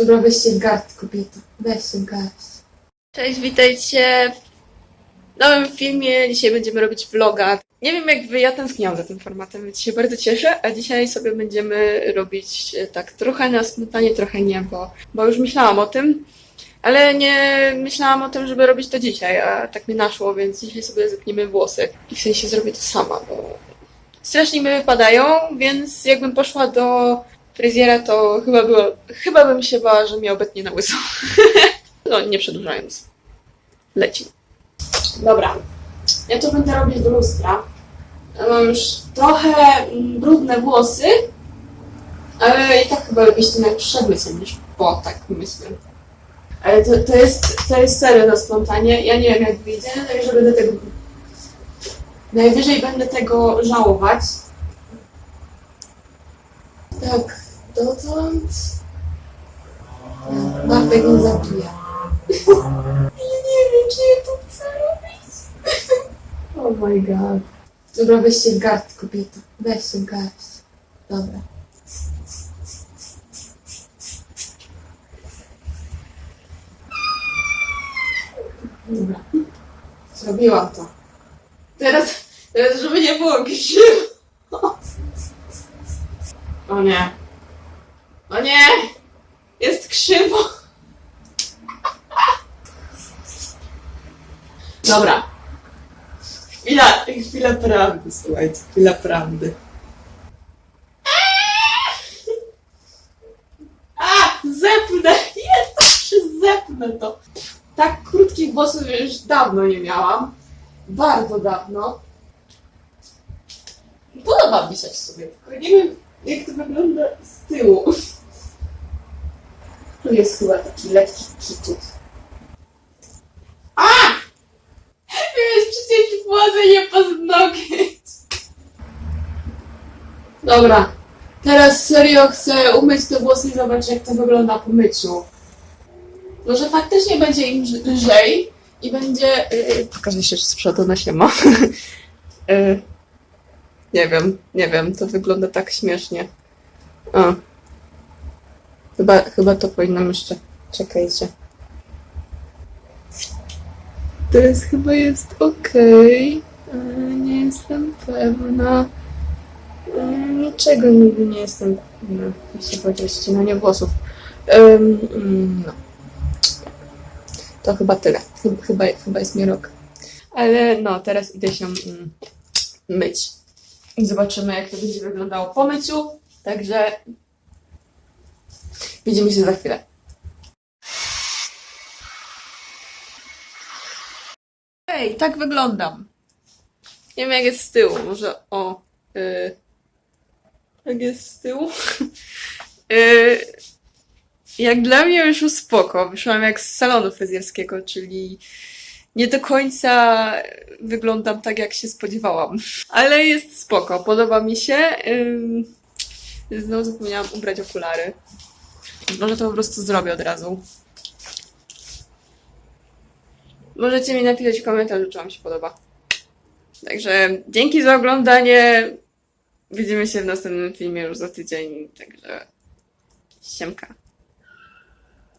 Dobra, weź się w garść, kobieto. Weź się w garść. Cześć, witajcie w nowym filmie. Dzisiaj będziemy robić vloga. Nie wiem jak wy, ja tęskniłam za tym formatem, więc się bardzo cieszę, a dzisiaj sobie będziemy robić e, tak trochę na smutanie, trochę nie, bo, bo już myślałam o tym, ale nie myślałam o tym, żeby robić to dzisiaj, a tak mi naszło, więc dzisiaj sobie zepniemy włosy. I w sensie zrobię to sama, bo strasznie mi wypadają, więc jakbym poszła do fryzjera, to chyba, było, chyba bym się bała, że mnie obetnie na łyso. No, nie przedłużając. Leci. Dobra. Ja to będę robić do lustra. Mam już trochę mm, brudne włosy, ale i tak chyba ścianę przed łysem niż po, tak myślę. Ale to, to, jest, to jest serio na spontanie. Ja nie wiem jak wyjdzie, także będę tego... Najwyżej będę tego żałować. Tak, dotąd... Bartek nie zabija. Ja nie wiem, czy ja to chcę robić. Oh my god. Dobra, weź się w garść, kobieto. Weź się w garść. Dobra. Dobra. Zrobiłam to. Teraz, teraz żeby nie było krzywo. O nie. O nie! Jest krzywo. Dobra. Chwila, chwila prawdy, słuchajcie, chwila prawdy. A, zepnę! Jest, zepnę to. Tak krótkich włosów już dawno nie miałam. Bardzo dawno. Podoba mi się w sobie, tylko nie wiem, jak to wygląda z tyłu. Tu jest chyba taki lekki kitut. A! Miałeś przecież włosy, nie paznogieć. Dobra. Teraz serio chcę umyć te włosy i zobaczyć, jak to wygląda po myciu. Może faktycznie będzie im lż- lżej i będzie... Yy, pokażę się z przodu na siema. yy, nie wiem, nie wiem, to wygląda tak śmiesznie. O. Chyba, chyba to powinnam jeszcze... Czekajcie. To jest chyba jest ale Nie jestem pewna. E, Niczego nigdy nie jestem pewna, jeśli chodzi o ścinanie włosów. Mm, no. To chyba tyle. Chyba, chyba, chyba jest mi rok. Ale no, teraz idę się mm, myć. I zobaczymy, jak to będzie wyglądało po myciu. Także widzimy się za chwilę. Ej, tak wyglądam. Nie wiem jak jest z tyłu, może o. Yy, jak jest z tyłu? yy, jak dla mnie wyszło spoko. Wyszłam jak z salonu fryzjerskiego, czyli nie do końca wyglądam tak, jak się spodziewałam. Ale jest spoko, podoba mi się. Znowu zapomniałam ubrać okulary. Może to po prostu zrobię od razu. Możecie mi napisać w komentarzu, czy Wam się podoba. Także dzięki za oglądanie. Widzimy się w następnym filmie już za tydzień. Także siemka.